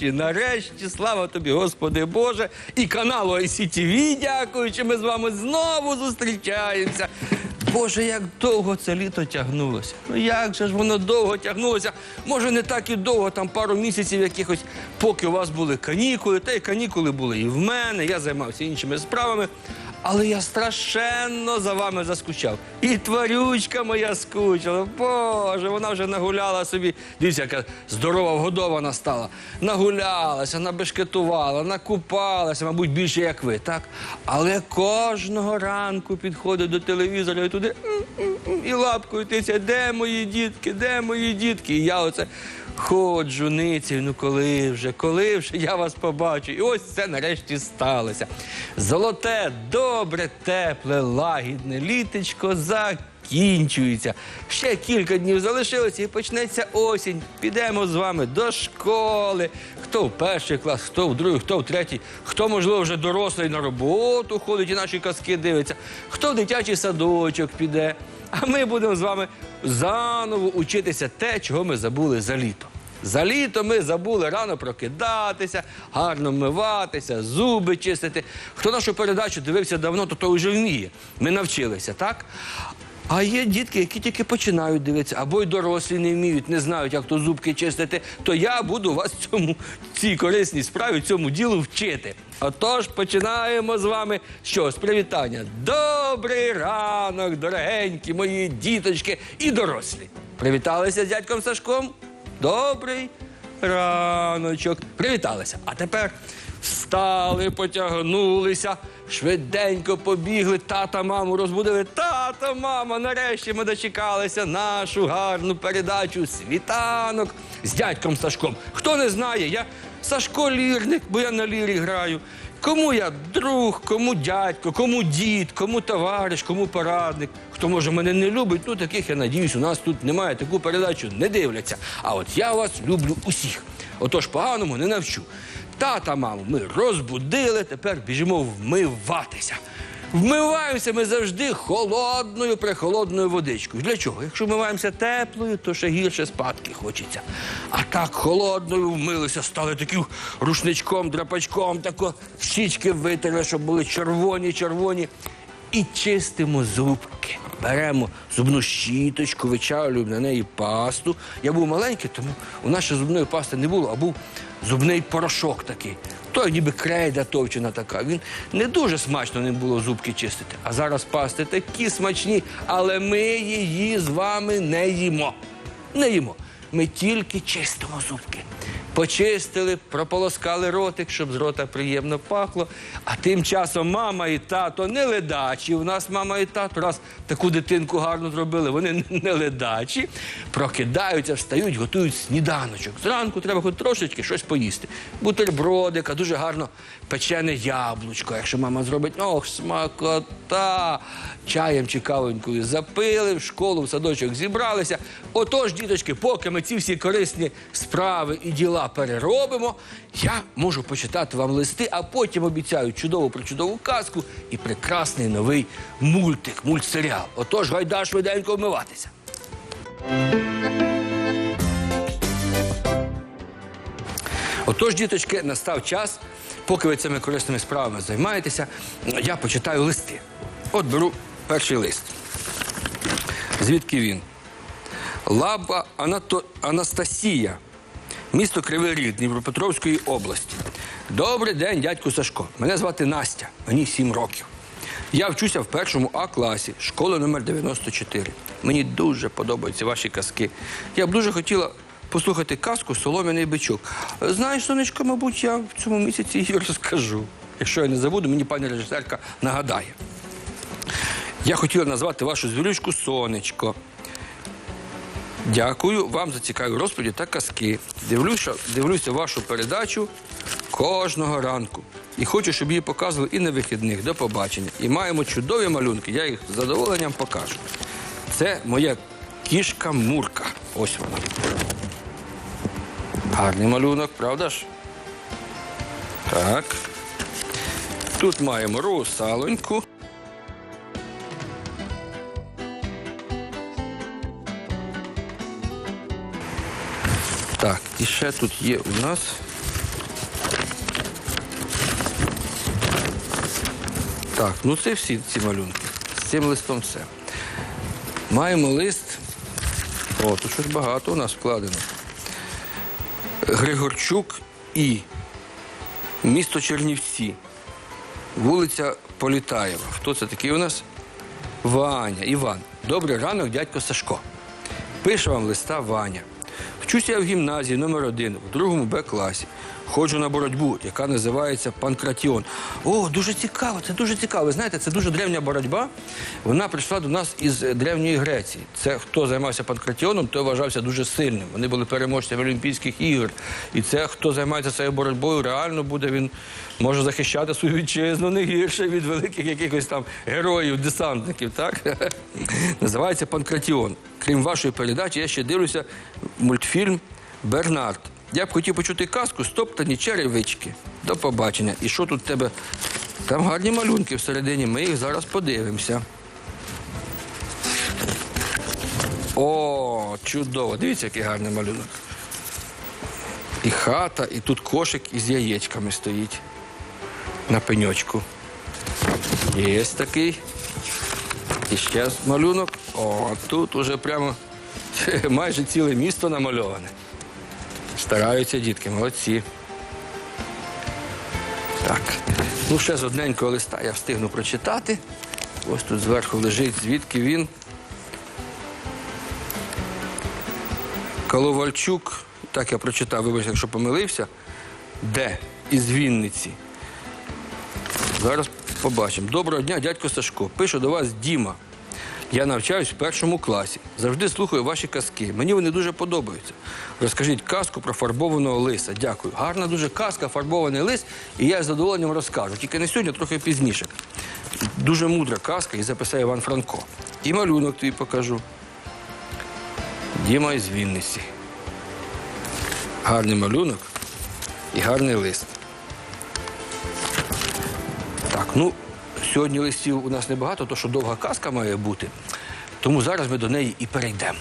нарешті, нарешті, слава тобі, Господи Боже, і каналу ICTV, дякуючи, ми з вами знову зустрічаємося. Боже, як довго це літо тягнулося. Ну як же ж воно довго тягнулося? Може, не так і довго, там пару місяців якихось, поки у вас були канікули, та й канікули були і в мене, я займався іншими справами. Але я страшенно за вами заскучав. І тварючка моя скучила. Боже, вона вже нагуляла собі. Дивіться, яка здорова вгодована стала. Нагулялася, набешкетувала, накупалася, мабуть, більше як ви, так? Але кожного ранку підходить до телевізора і туди і лапкою тиця, де мої дітки, де мої дітки? І я оце. Ходжу, ницею, ну коли вже, коли вже я вас побачу. І ось це нарешті сталося. Золоте, добре, тепле, лагідне літечко закінчується. Ще кілька днів залишилося і почнеться осінь. Підемо з вами до школи. Хто в перший клас, хто в другий, хто в третій, хто, можливо, вже дорослий на роботу ходить і наші казки дивиться, хто в дитячий садочок піде. А ми будемо з вами заново учитися те, чого ми забули за літо. За літо ми забули рано прокидатися, гарно вмиватися, зуби чистити. Хто нашу передачу дивився давно, то то вже вміє. Ми навчилися, так? А є дітки, які тільки починають дивитися, або й дорослі не вміють, не знають, як то зубки чистити, то я буду вас цьому цій корисній справі, цьому ділу вчити. Отож, починаємо з вами що? З привітання. Добрий ранок, дорогенькі мої діточки і дорослі. Привіталися з дядьком Сашком? Добрий раночок. Привіталися. А тепер встали, потягнулися, швиденько побігли, тата, маму розбудили. Тата, мама, нарешті ми дочекалися нашу гарну передачу Світанок з дядьком Сашком. Хто не знає, я Сашко лірник, бо я на лірі граю. Кому я друг, кому дядько, кому дід, кому товариш, кому порадник. Хто може мене не любить, ну таких я надіюсь, у нас тут немає таку передачу, не дивляться. А от я вас люблю усіх. Отож поганому не навчу. Тата, маму, ми розбудили, тепер біжимо вмиватися. Вмиваємося ми завжди холодною, прихолодною водичкою. Для чого? Якщо вмиваємося теплою, то ще гірше спадки хочеться. А так холодною вмилися, стали таким рушничком, драпачком, тако щічки витерли, щоб були червоні, червоні. І чистимо зубки. Беремо зубну щіточку, вичавлюємо на неї пасту. Я був маленький, тому у ще зубної пасти не було, а був зубний порошок такий. Той ніби крейда товчена така. Він не дуже смачно не було зубки чистити. А зараз пасти такі смачні, але ми її з вами не їмо. Не їмо. Ми тільки чистимо зубки. Почистили, прополоскали ротик, щоб з рота приємно пахло. А тим часом мама і тато не ледачі. У нас мама і тато раз таку дитинку гарно зробили. Вони не ледачі, прокидаються, встають, готують сніданочок. Зранку треба хоч трошечки щось поїсти. Бутербродика, дуже гарно печене яблучко. Якщо мама зробить, ох, смакота. Чаєм чи кавонькою запили, в школу, в садочок зібралися. Отож, діточки, поки ми ці всі корисні справи і діла переробимо, я можу почитати вам листи, а потім обіцяю чудову причудову казку і прекрасний новий мультик, мультсеріал. Отож, гайда швиденько вмиватися. Отож, діточки, настав час, поки ви цими корисними справами займаєтеся, я почитаю листи. От беру перший лист. Звідки він? Лаба Анато... Анастасія, місто Кривий Ріг Дніпропетровської області. Добрий день, дядьку Сашко. Мене звати Настя, мені 7 років. Я вчуся в першому А класі, школа номер 94. Мені дуже подобаються ваші казки. Я б дуже хотіла послухати казку Солом'яний бичок. Знаєш, сонечко, мабуть, я в цьому місяці її розкажу. Якщо я не забуду, мені пані режисерка нагадає. Я хотіла назвати вашу звірючку сонечко. Дякую вам за цікаві розповіді та казки. Дивлюся, дивлюся вашу передачу кожного ранку. І хочу, щоб її показували і на вихідних. До побачення. І маємо чудові малюнки. Я їх з задоволенням покажу. Це моя кішка Мурка. Ось вона. Гарний малюнок, правда ж? Так. Тут маємо русалоньку. Так, і ще тут є у нас. Так, ну це всі ці малюнки. З цим листом все. Маємо лист. О, тут щось багато у нас вкладено. Григорчук і місто Чернівці. Вулиця Політаєва. Хто це такий у нас? Ваня, Іван. Добрий ранок, дядько Сашко. Пише вам листа Ваня. Вчуся я в гімназії номер 1 в другому Б класі. Ходжу на боротьбу, яка називається Панкратіон. О, дуже цікаво, це дуже цікаво. Ви знаєте, це дуже древня боротьба. Вона прийшла до нас із древньої Греції. Це хто займався панкратіоном, той вважався дуже сильним. Вони були переможцями Олімпійських ігор. І це хто займається цією боротьбою, реально буде він може захищати свою вітчизну не гірше від великих якихось там героїв, десантників. Так називається Панкратіон. Крім вашої передачі, я ще дивлюся мультфільм Бернард. Я б хотів почути казку стоптані черевички. До побачення. І що тут в тебе? Там гарні малюнки всередині, ми їх зараз подивимося. О, чудово! Дивіться, який гарний малюнок. І хата, і тут кошик із яєчками стоїть на пеньочку. Є такий. І ще малюнок. О, тут уже прямо майже ціле місто намальоване. Стараються дітки, молодці. Так. Ну, ще з одненького листа я встигну прочитати. Ось тут зверху лежить, звідки він. Коловальчук, так я прочитав, вибачте, якщо помилився. Де? Із Вінниці. Зараз побачимо. Доброго дня, дядько Сашко. Пишу до вас Діма. Я навчаюсь в першому класі. Завжди слухаю ваші казки. Мені вони дуже подобаються. Розкажіть казку про фарбованого лиса. Дякую. Гарна дуже казка, фарбований лис, і я з задоволенням розкажу. Тільки не сьогодні, а трохи пізніше. Дуже мудра казка і записав Іван Франко. І малюнок тобі покажу. Діма із Вінниці. Гарний малюнок і гарний лист. Так, ну, сьогодні листів у нас небагато, то що довга казка має бути. Тому зараз ми до неї і перейдемо.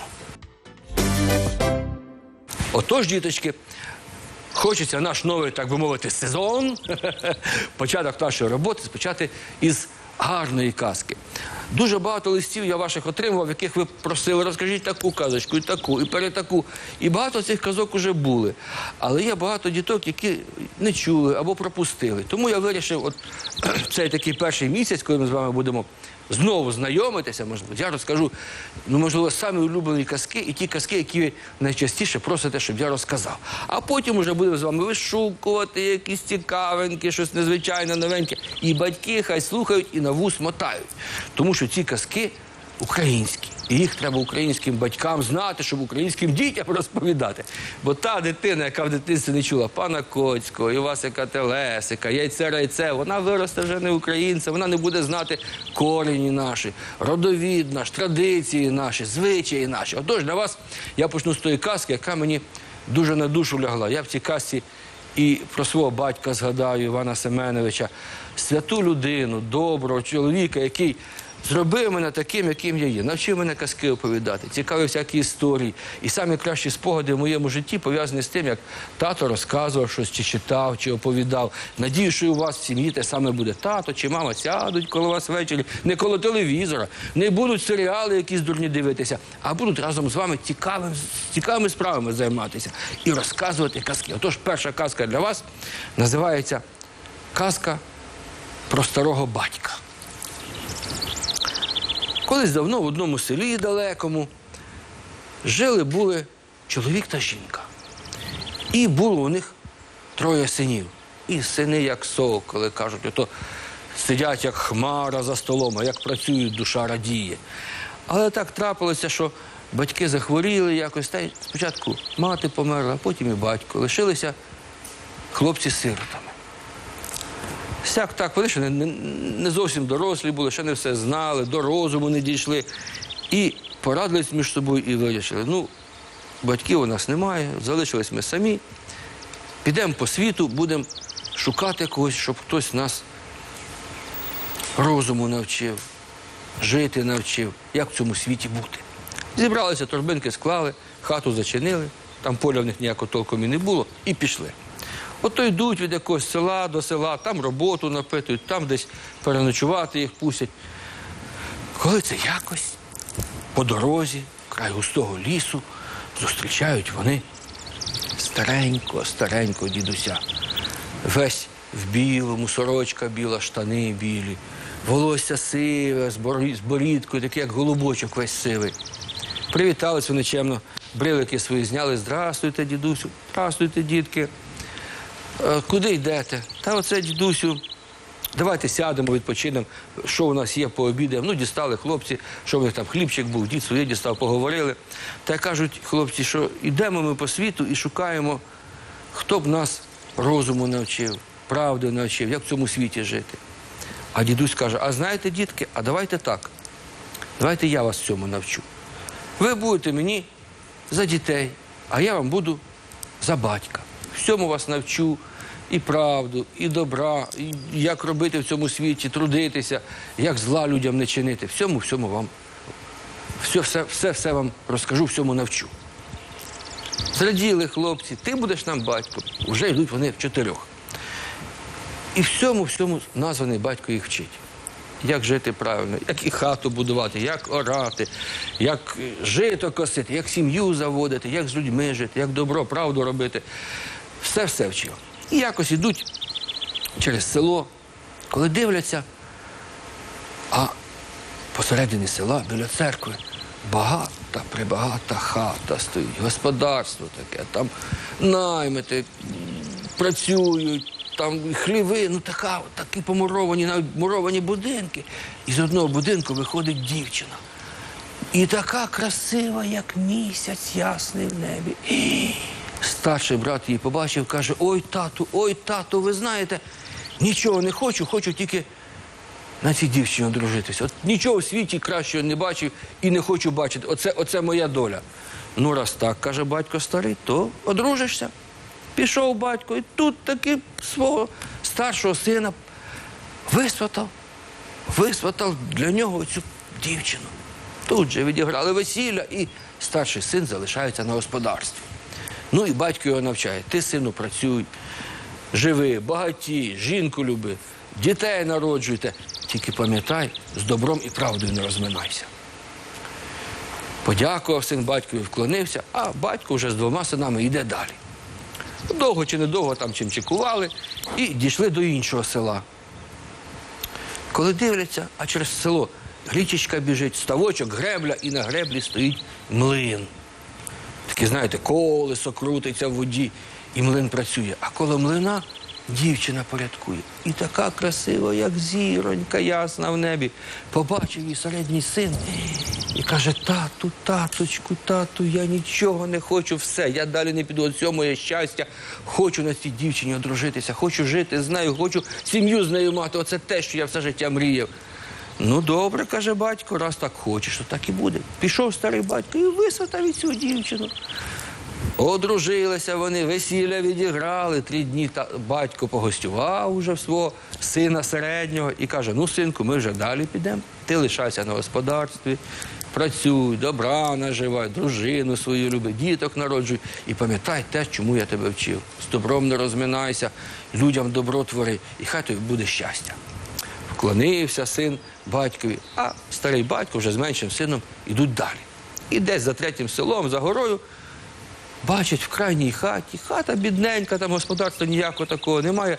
Отож, діточки, хочеться наш новий, так би мовити, сезон, початок нашої роботи спочати із гарної казки. Дуже багато листів я ваших отримував, яких ви просили, розкажіть таку казочку, і таку, і перетаку. І багато цих казок уже були. Але є багато діток, які не чули або пропустили. Тому я вирішив, от цей такий перший місяць, коли ми з вами будемо знову знайомитися, можливо, я розкажу, ну, можливо, самі улюблені казки і ті казки, які ви найчастіше просите, щоб я розказав. А потім вже будемо з вами вишукувати якісь цікавинки, щось незвичайне, новеньке. І батьки хай слухають і на вус мотають. Тому що ці казки українські. І їх треба українським батькам знати, щоб українським дітям розповідати. Бо та дитина, яка в дитинстві не чула пана Коцького, Івасика Телесика, яйце райце, вона виросте вже не українцем, вона не буде знати корені наші, родовід наш, традиції наші, звичаї наші. Отож, для вас я почну з тої казки, яка мені дуже на душу лягла. Я в цій казці і про свого батька згадаю Івана Семеновича, святу людину, доброго чоловіка, який зробив мене таким, яким я є. Навчив мене казки оповідати, цікаві всякі історії. І самі кращі спогади в моєму житті пов'язані з тим, як тато розказував щось, чи читав, чи оповідав. Надію, що у вас в сім'ї те саме буде. Тато чи мама сядуть коло вас ввечері, не коло телевізора, не будуть серіали якісь дурні дивитися, а будуть разом з вами цікавим, цікавими справами займатися і розказувати казки. Отож, перша казка для вас називається Казка про старого батька. Колись давно в одному селі далекому жили були чоловік та жінка. І було у них троє синів. І сини, як соколи, кажуть, ото сидять, як хмара за столом, а як працюють, душа радіє. Але так трапилося, що батьки захворіли якось, та й спочатку мати померла, потім і батько. Лишилися хлопці сиротами. Всяк так, вони ще не, не, зовсім дорослі були, ще не все знали, до розуму не дійшли. І порадились між собою і вирішили. Ну, батьків у нас немає, залишились ми самі. Підемо по світу, будемо шукати когось, щоб хтось нас розуму навчив, жити навчив, як в цьому світі бути. Зібралися, торбинки склали, хату зачинили, там поля в них ніякого толком і не було, і пішли. Ото йдуть від якогось села до села, там роботу напитують, там десь переночувати їх пустять. Коли це якось по дорозі, край густого лісу, зустрічають вони старенького, старенького дідуся. Весь в білому, сорочка біла, штани білі, волосся сиве, з борідкою, таке, як голубочок весь сивий. Привітались вони чемно, брилики свої зняли. Здрастуйте, дідусю, здрастуйте, дітки. «Е, Куди йдете? Та оце, дідусю, давайте сядемо, відпочинемо, що у нас є, пообідаємо. Ну, дістали хлопці, що в них там хлібчик був, дід своє дістав, поговорили. Та кажуть хлопці, що йдемо ми по світу і шукаємо, хто б нас розуму навчив, правди навчив, як в цьому світі жити. А дідусь каже: а знаєте, дітки, а давайте так. Давайте я вас цьому навчу. Ви будете мені за дітей, а я вам буду за батька. Всьому вас навчу і правду, і добра, і як робити в цьому світі, трудитися, як зла людям не чинити. Всьому, всьому вам, все, все, все, все вам розкажу, всьому навчу. Зраділи хлопці, ти будеш нам батько. Вже йдуть вони в чотирьох. І всьому, всьому названий батько їх вчить. Як жити правильно, як і хату будувати, як орати, як жито косити, як сім'ю заводити, як з людьми жити, як добро, правду робити. Все все вчив. І якось ідуть через село, коли дивляться, а посередині села, біля церкви, багата, прибагата хата стоїть, господарство таке, там наймити, працюють, там хліви, ну така, такі помуровані, навіть муровані будинки. І з одного будинку виходить дівчина. І така красива, як місяць ясний в небі. Старший брат її побачив, каже: Ой, тату, ой, тату, ви знаєте, нічого не хочу, хочу тільки на цій дівчині одружитися. От нічого в світі кращого не бачив і не хочу бачити. Оце, оце моя доля. Ну, раз так, каже батько старий, то одружишся. Пішов батько і тут таки свого старшого сина висватав, висватав для нього цю дівчину. Тут же відіграли весілля, і старший син залишається на господарстві. Ну і батько його навчає. Ти, сину, працюй, живи, багатій, жінку люби, дітей народжуйте. Тільки пам'ятай, з добром і правдою не розминайся. Подякував син батькові, вклонився, а батько вже з двома синами йде далі. Довго чи недовго там чим чекували і дійшли до іншого села. Коли дивляться, а через село річечка біжить, ставочок, гребля, і на греблі стоїть млин. Таке, знаєте, колесо крутиться в воді, і млин працює. А коло млина дівчина порядкує. І така красива, як зіронька ясна в небі. Побачив її середній син і каже: тату, таточку, тату, я нічого не хочу, все. Я далі не піду от моє щастя. Хочу на цій дівчині одружитися, хочу жити з нею, хочу сім'ю з нею мати. Оце те, що я все життя мріяв. Ну, добре, каже батько, раз так хочеш, то так і буде. Пішов старий батько і висватав цю дівчину. Одружилися вони, весілля відіграли. Три дні та батько погостював уже свого сина середнього і каже: ну, синку, ми вже далі підемо. Ти лишайся на господарстві, працюй, добра наживай, дружину свою люби, діток народжуй. І пам'ятай те, чому я тебе вчив. З добром не розминайся, людям добро твори, і хай тобі буде щастя. Вклонився син батькові, а старий батько вже з меншим сином ідуть далі. І десь за третім селом, за горою, бачать в крайній хаті, хата бідненька, там господарства ніякого такого немає.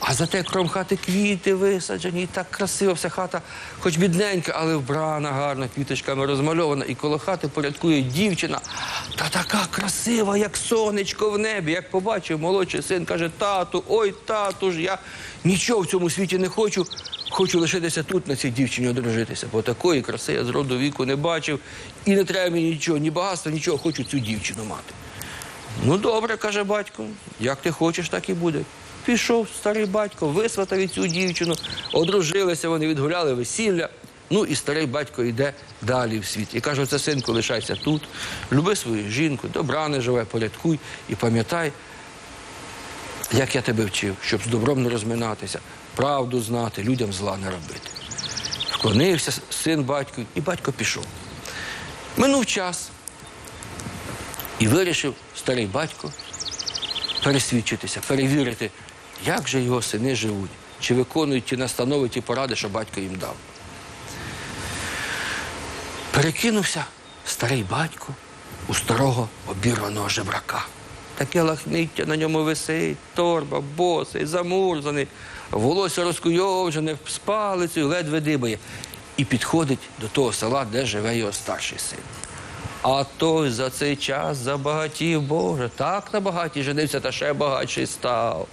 А зате кром хати квіти висаджені, і так красиво вся хата, хоч бідненька, але вбрана гарно, квіточками розмальована. І коло хати порядкує дівчина. Та така красива, як сонечко в небі. Як побачив молодший син, каже: тату, ой, тату ж, я нічого в цьому світі не хочу. Хочу лишитися тут, на цій дівчині одружитися, бо такої краси я з роду віку не бачив. І не треба мені нічого, ні багатства, нічого, хочу цю дівчину мати. Ну, добре, каже батько, як ти хочеш, так і буде. Пішов старий батько, висватав цю дівчину, одружилися вони, відгуляли весілля. Ну і старий батько йде далі в світ. І каже, оце синку, лишайся тут, люби свою жінку, добра не живе, порядкуй і пам'ятай, як я тебе вчив, щоб з добром не розминатися, правду знати, людям зла не робити. Вклонився син батьку, і батько пішов. Минув час. І вирішив старий батько пересвідчитися, перевірити, як же його сини живуть, чи виконують ті настанови, ті поради, що батько їм дав. Перекинувся старий батько у старого обірваного жебрака. Таке лахміття на ньому висить, торба, босий, замурзаний, волосся розкуйовджене, з палицею, ледве дибає. І підходить до того села, де живе його старший син. А той за цей час забагатів, Боже, так на багаті женився та ще багатший став.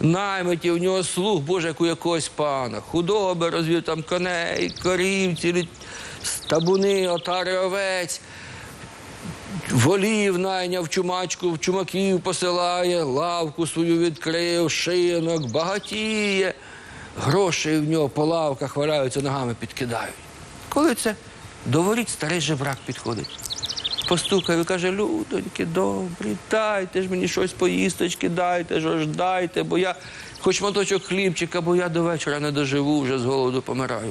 Наймиті в нього слуг, Боже, як у якогось пана. Худоби розвів там коней, корів, цілі табуни, отари овець. Волів найняв чумачку, в чумаків посилає, лавку свою відкрив, шинок, багатіє. Грошей в нього по лавках валяються, ногами підкидають. Коли це до воріт старий жебрак підходить. Постукав і каже, людоньки, добрі, дайте ж мені щось поїсточки, дайте ж, дайте, бо я хоч моточок хлібчика, бо я до вечора не доживу, вже з голоду помираю.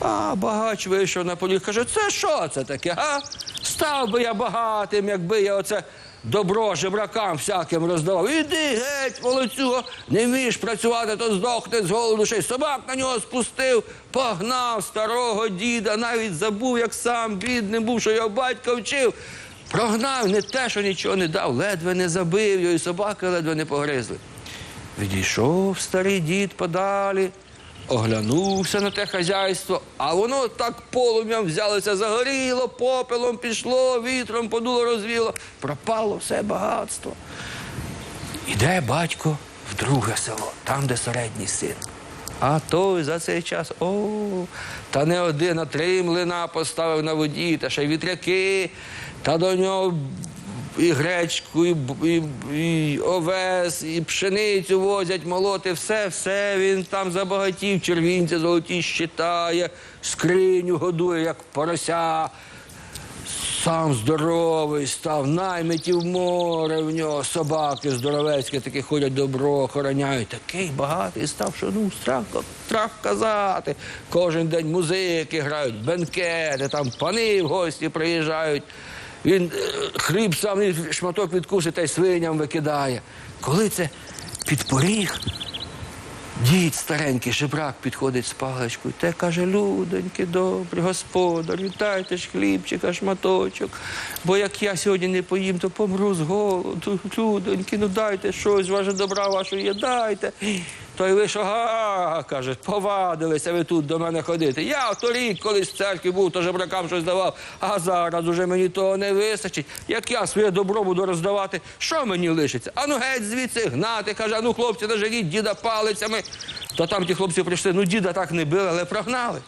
А багач вийшов на полі, каже, це що це таке? А? Став би я багатим, якби я оце добро жебракам всяким роздавав. Іди геть, волоцюго, не вмієш працювати, то здохне з голоду, ще й собак на нього спустив, погнав старого діда, навіть забув, як сам бідним був, що його батько вчив. Прогнав не те, що нічого не дав, ледве не забив його, і собаки ледве не погризли. Відійшов старий дід подалі, оглянувся на те хазяйство, а воно так полум'ям взялося, загоріло, попелом пішло, вітром подуло, розвіло. Пропало все багатство. Іде батько в друге село, там, де середній син. А той за цей час, о, та не один, а три млина поставив на воді, та ще й вітряки, та до нього і гречку, і, і, і овес, і пшеницю возять, молоти, все, все він там забагатів, червінці золоті щитає, скриню годує, як порося. Сам здоровий став, наймитів море в нього, собаки здоровецькі такі ходять добро, охороняють. Такий багатий став, що ну страх, страх казати. Кожен день музики грають, бенкети, там пани в гості приїжджають. Він е, хліб сам шматок відкусить та й свиням викидає. Коли це під поріг, Дід старенький жебрак підходить з паличкою. Те каже, людоньки, добрі, господар, вітайте ж хлібчика, шматочок. Бо як я сьогодні не поїм, то помру з голоду. Людоньки, ну дайте щось, ваше добра вашої дайте. Той вийшов, ага, каже, повадилися ви тут до мене ходити. Я торік колись в церкві був, то жебракам щось давав, а зараз уже мені того не вистачить. Як я своє добро буду роздавати, що мені лишиться? Ану геть звідси гнати, каже, ану хлопці, нажаліть діда палицями. То там ті хлопці прийшли, ну діда так не били, але прогнали.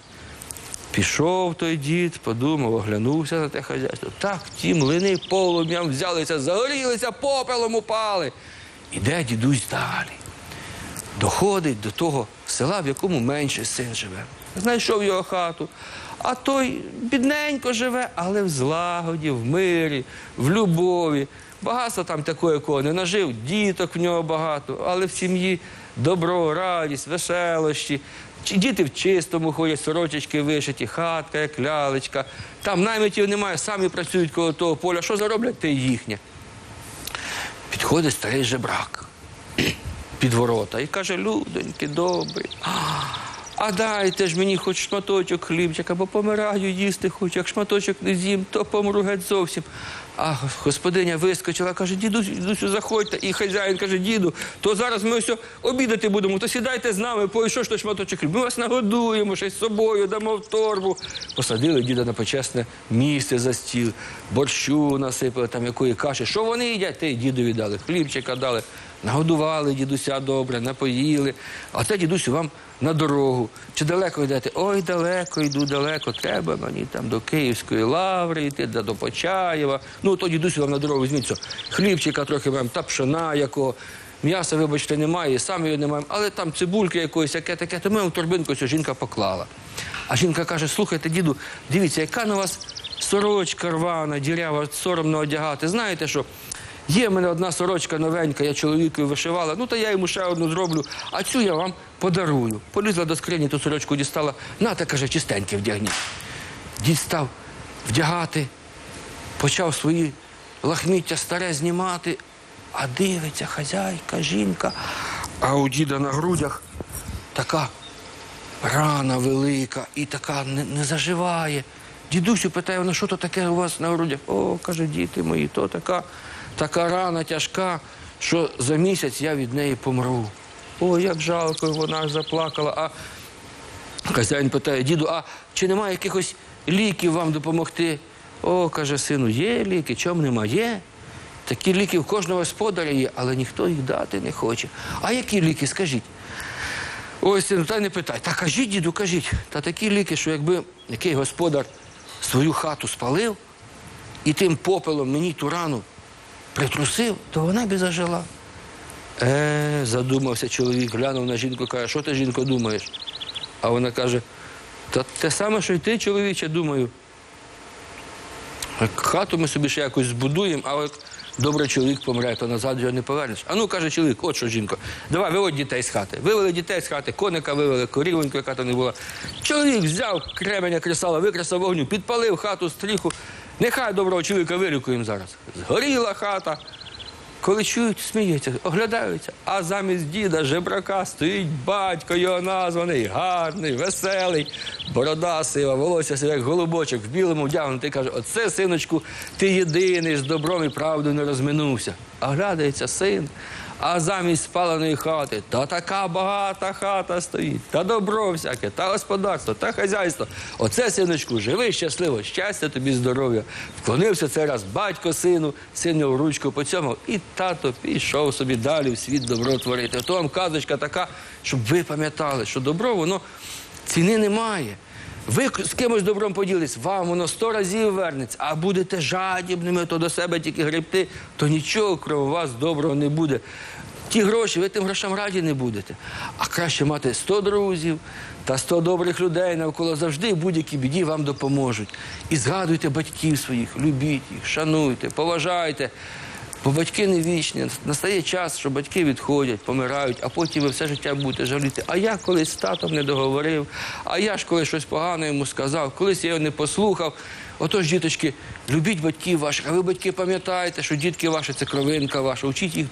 Пішов той дід, подумав, оглянувся на те хазяйство. Так ті млини полум'ям взялися, загорілися, попелом упали. Іде дідусь далі. Доходить до того села, в якому менший син живе. Знайшов його хату. А той бідненько живе, але в злагоді, в мирі, в любові. Багатство там такого, якого не нажив, діток в нього багато, але в сім'ї добро, радість, веселощі. Діти в чистому ходять, сорочечки вишиті, хатка, як лялечка. Там наймитів немає, самі працюють коло того поля. Що зароблять, те їхнє. Підходить старий жебрак під ворота і каже, людоньки, добрі. А дайте ж мені хоч шматочок хлібчика, бо помираю їсти хочу. Як шматочок не з'їм, то помру геть зовсім. А господиня вискочила, каже, дідусю, дідусю, заходьте. І хазяїн каже, діду, то зараз ми ось обідати будемо, то сідайте з нами, по що ж то шматочок хліб. Ми вас нагодуємо, щось з собою, дамо в торбу. Посадили діда на почесне місце за стіл, борщу насипали, там якої каші. Що вони їдять? Й дідові дали, хлібчика дали. Нагодували дідуся добре, напоїли. А це дідусю вам на дорогу. Чи далеко йдете? Ой, далеко йду, далеко. Треба мені там до Київської лаври йти, до Почаєва. Ну, то дідусю вам на дорогу візьміть. Хлібчика трохи вам, та пшена якого. М'яса, вибачте, немає, і самі його не маємо, але там цибульки якоїсь, яке таке, то ми в торбинку цю жінка поклала. А жінка каже: слухайте, діду, дивіться, яка на вас сорочка рвана, дірява, соромно одягати. Знаєте що? Є в мене одна сорочка новенька, я чоловікові вишивала, ну то я йому ще одну зроблю, а цю я вам подарую. Полізла до скрині, ту сорочку дістала. Нате, каже, чистеньке вдягніть. Дід став вдягати, почав свої лахміття старе знімати, а дивиться хазяйка, жінка, а у діда на грудях така рана велика і така не, не заживає. Дідусю питає, вона що то таке у вас на грудях? О, каже, діти мої, то така, така рана тяжка, що за місяць я від неї помру. О, як жалко, вона аж заплакала. А хазяїн питає, діду, а чи немає якихось ліків вам допомогти? О, каже сину, є ліки, чому нема? Є. Такі ліки в кожного господаря є, але ніхто їх дати не хоче. А які ліки, скажіть? Ой, сину, та не питай. Та кажіть, діду, кажіть. Та такі ліки, що якби який господар свою хату спалив і тим попелом мені ту рану притрусив, то вона б і зажила. Е, задумався чоловік, глянув на жінку, каже, що ти, жінко, думаєш? А вона каже, та те саме, що й ти, чоловіче, думаю. Хату ми собі ще якось збудуємо, а як добре чоловік помре, то назад його не повернеш. А ну, каже чоловік, от що, жінко, давай виводь дітей з хати. Вивели дітей з хати, коника вивели, корівоньку, яка то не була. Чоловік взяв кременя кресала, викресав вогню, підпалив хату, стріху. Нехай доброго чоловіка вилікуємо зараз. Згоріла хата. Коли чують, сміються, оглядаються, а замість діда жебрака стоїть батько його названий, гарний, веселий, борода сива, волосся як голубочок, в білому вдягнутий, каже, оце, синочку, ти єдиний з добром і правдою не розминувся. А глядається син, а замість спаленої хати, та така багата хата стоїть, та добро всяке, та господарство, та хазяйство. Оце, синочку, живи щасливо, щастя тобі, здоров'я. Вклонився цей раз батько сину, син його ручку поцьомав, і тато пішов собі далі в світ добро творити. Ото вам казочка така, щоб ви пам'ятали, що добро, воно ціни немає. Ви з кимось добром поділитесь, вам воно сто разів вернеться, а будете жадібними, то до себе тільки гребти, то нічого крім вас доброго не буде. Ті гроші, ви тим грошам раді не будете. А краще мати 100 друзів та 100 добрих людей навколо завжди будь-якій біді вам допоможуть. І згадуйте батьків своїх, любіть їх, шануйте, поважайте. Бо батьки не вічні. Настає час, що батьки відходять, помирають, а потім ви все життя будете жаліти. А я колись з татом не договорив, а я ж колись щось погане йому сказав, колись я його не послухав. Отож, діточки, любіть батьків ваших, а ви, батьки, пам'ятаєте, що дітки ваші це кровинка ваша. Учіть їх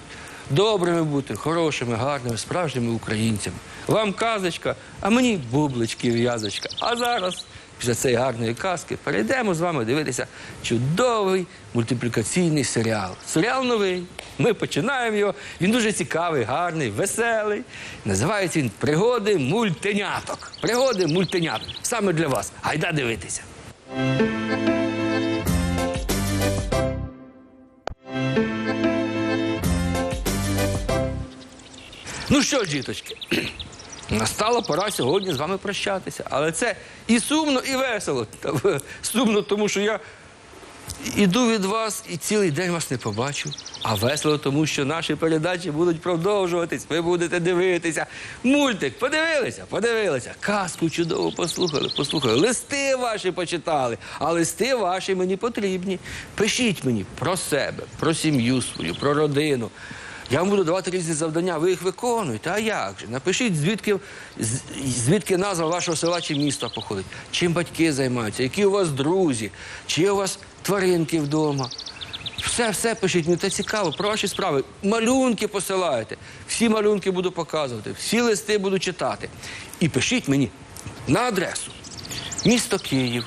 добрими бути, хорошими, гарними, справжніми українцями. Вам казочка, а мені бублички в'язочка. А зараз після цієї гарної казки перейдемо з вами дивитися чудовий мультиплікаційний серіал. Серіал новий. Ми починаємо його. Він дуже цікавий, гарний, веселий. Називається він Пригоди мультеняток. Пригоди мультеняток. Саме для вас. Гайда дивитися. Ну що діточки, настала пора сьогодні з вами прощатися. Але це і сумно, і весело. Сумно, тому що я іду від вас і цілий день вас не побачу. А весело, тому що наші передачі будуть продовжуватись, ви будете дивитися. Мультик, подивилися, подивилися. Казку чудово послухали, послухали. Листи ваші почитали, а листи ваші мені потрібні. Пишіть мені про себе, про сім'ю свою, про родину. Я вам буду давати різні завдання, ви їх виконуєте. А як же? Напишіть, звідки, звідки назва вашого села чи міста походить, чим батьки займаються, які у вас друзі, чи є у вас тваринки вдома. Все, все пишіть, мені це цікаво, про ваші справи. Малюнки посилаєте. Всі малюнки буду показувати, всі листи буду читати. І пишіть мені на адресу. Місто Київ,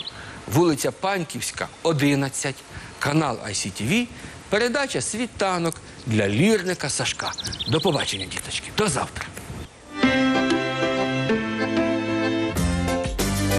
вулиця Панківська, 11, канал ICTV, передача Світанок для лірника Сашка. До побачення, діточки. До завтра.